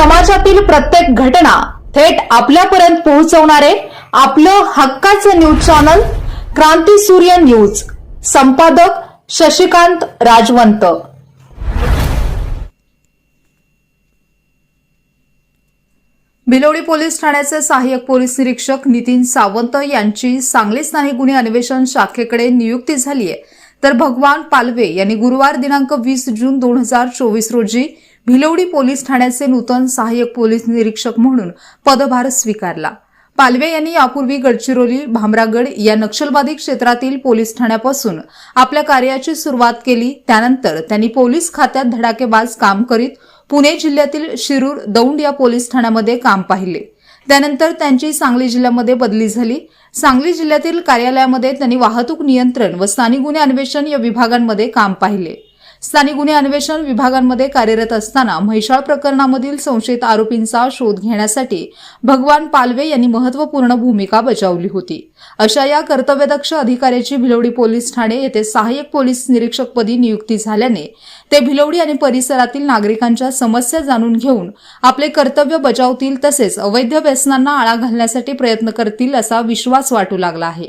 समाजातील प्रत्येक घटना थेट आपल्यापर्यंत पोहोचवणारे आपलं हक्काचं न्यूज चॅनल क्रांती सूर्य न्यूज. संपादक शशिकांत राजवंत. बिलोडी पोलीस ठाण्याचे सहाय्यक पोलीस निरीक्षक नितीन सावंत यांची सांगली स्थानिक गुन्हे अन्वेषण शाखेकडे नियुक्ती झाली आहे तर भगवान पालवे यांनी गुरुवार दिनांक वीस जून दोन हजार चोवीस रोजी भिलवडी पोलीस ठाण्याचे नूतन सहाय्यक पोलीस निरीक्षक म्हणून पदभार स्वीकारला. पालवे यांनी यापूर्वी गडचिरोली भामरागड या नक्षलवादी क्षेत्रातील पोलीस ठाण्यापासून आपल्या कार्याची सुरुवात केली. त्यानंतर त्यांनी पोलीस खात्यात धडाकेबाज काम करीत पुणे जिल्ह्यातील शिरूर दौंड या पोलीस ठाण्यामध्ये काम पाहिले. त्यानंतर त्यांची सांगली जिल्ह्यामध्ये बदली झाली. सांगली जिल्ह्यातील कार्यालयामध्ये त्यांनी वाहतूक नियंत्रण व स्थानिक गुन्हे अन्वेषण या विभागांमध्ये काम पाहिले. स्थानिक गुन्हे अन्वेषण विभागांमध्ये कार्यरत असताना म्हैसाळ प्रकरणामधील संशयित आरोपींचा शोध घेण्यासाठी भगवान पालवे यांनी महत्त्वपूर्ण भूमिका बजावली होती. अशा या कर्तव्यदक्ष अधिकाऱ्याची भिलवडी पोलीस ठाणे येथे सहाय्यक पोलीस निरीक्षकपदी नियुक्ती झाल्याने ते भिलवडी आणि परिसरातील नागरिकांच्या समस्या जाणून घेऊन आपले कर्तव्य बजावतील तसेच अवैध व्यसनांना आळा घालण्यासाठी प्रयत्न करतील असा विश्वास वाटू लागला आहे.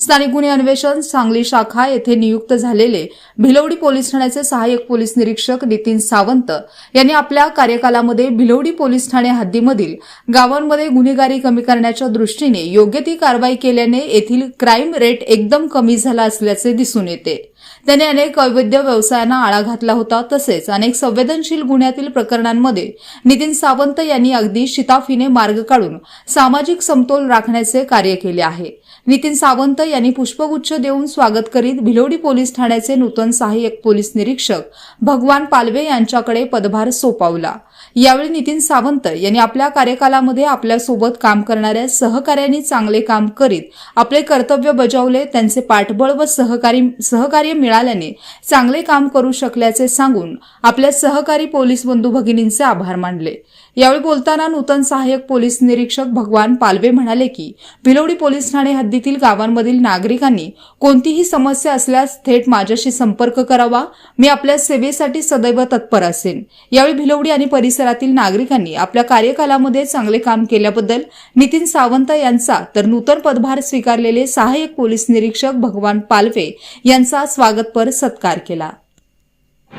स्थानिक गुन्हे अन्वेषण सांगली शाखा येथे नियुक्त झालेले भिलवडी पोलीस ठाण्याचे सहाय्यक पोलीस निरीक्षक नितीन सावंत यांनी आपल्या कार्यकालामध्ये भिलवडी पोलीस ठाणे हद्दीमधील गावांमध्ये गुन्हेगारी कमी करण्याच्या दृष्टीने योग्य ती कारवाई केल्याने येथील क्राईम रेट एकदम कमी झाला असल्याचे दिसून येते. त्याने अनेक अवैध व्यवसायांना आळा घातला होता. तसेच अनेक संवेदनशील गुन्ह्यातील प्रकरणांमध्ये नितीन सावंत यांनी अगदी शिताफीने मार्ग काढून सामाजिक समतोल राखण्याचे कार्य केले आहे. नितीन सावंत यांनी पुष्पगुच्छ देऊन स्वागत करीत भिलोडी पोलीस ठाण्याचे नूतन सहाय्यक पोलीस निरीक्षक भगवान पालवे यांच्याकडे पदभार सोपावला. यावेळी नितीन सावंत यांनी आपल्या कार्यकालामध्ये आपल्यासोबत काम करणाऱ्या सहकाऱ्यांनी चांगले काम करीत आपले कर्तव्य बजावले. त्यांचे पाठबळ व सहकारी सहकार्य मिळाल्याने चांगले काम करू शकल्याचे सांगून आपल्या सहकारी पोलीस बंधू भगिनींचे आभार मानले. यावेळी बोलताना नूतन सहाय्यक पोलीस निरीक्षक भगवान पालवे म्हणाले की भिलोडी पोलीस ठाणे हद्दीतील गावांमधील नागरिकांनी कोणतीही समस्या असल्यास थेट माझ्याशी संपर्क करावा. मी आपल्या सेवेसाठी सदैव तत्पर असेन. यावेळी भिलवडी आणि परिसरातील नागरिकांनी आपल्या कार्यकालामध्ये चांगले काम केल्याबद्दल नितीन सावंत यांचा तर नूतन पदभार स्वीकारलेले सहाय्यक पोलीस निरीक्षक भगवान पालवे यांचा स्वागतपर सत्कार केला.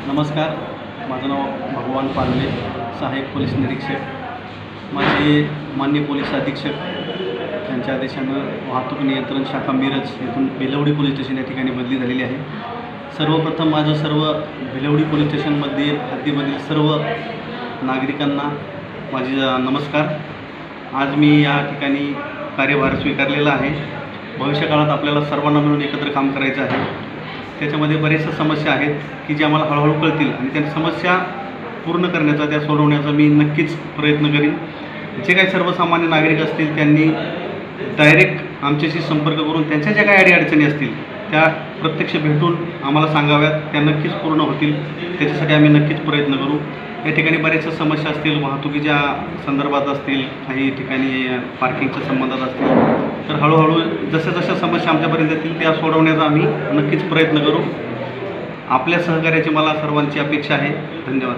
नमस्कार माझं नाव भगवान पालवे सहाय्यक पोलीस निरीक्षक. माझे मान्य पोलीस अधीक्षक यांच्या आदेशानं वाहतूक नियंत्रण शाखा मिरज येथून बेलवडी पोलीस स्टेशन या ठिकाणी बदली झालेली आहे. सर्वप्रथम माझं सर्व भिलवडी पोलीस स्टेशनमध्ये हद्दीमधील सर्व नागरिकांना माझे नमस्कार. आज मी या ठिकाणी कार्यभार स्वीकारलेला आहे. भविष्यकाळात आपल्याला सर्वांना मिळून एकत्र काम करायचं आहे. त्याच्यामध्ये बऱ्याचशा समस्या आहेत की ज्या मला हळूहळू कळतील आणि त्या समस्या पूर्ण करण्याचा त्या सोडवण्याचा मी नक्कीच प्रयत्न करीन. जे काही सर्वसामान्य नागरिक असतील त्यांनी डायरेक्ट आमच्याशी संपर्क करून त्यांच्या ज्या काही अडीअडचणी असतील त्या प्रत्यक्ष भेटून आम्हाला सांगाव्यात. त्या नक्कीच पूर्ण होतील. त्याच्यासाठी आम्ही नक्कीच प्रयत्न करू. या ठिकाणी बऱ्याचशा समस्या असतील. वाहतुकीच्या संदर्भात असतील काही ठिकाणी पार्किंगच्या संबंधात असतील. तर हळूहळू जशा जशा समस्या आमच्यापर्यंत येतील त्या सोडवण्याचा आम्ही नक्कीच प्रयत्न करू. आपल्या सहकार्याची मला सर्वांची अपेक्षा आहे. धन्यवाद.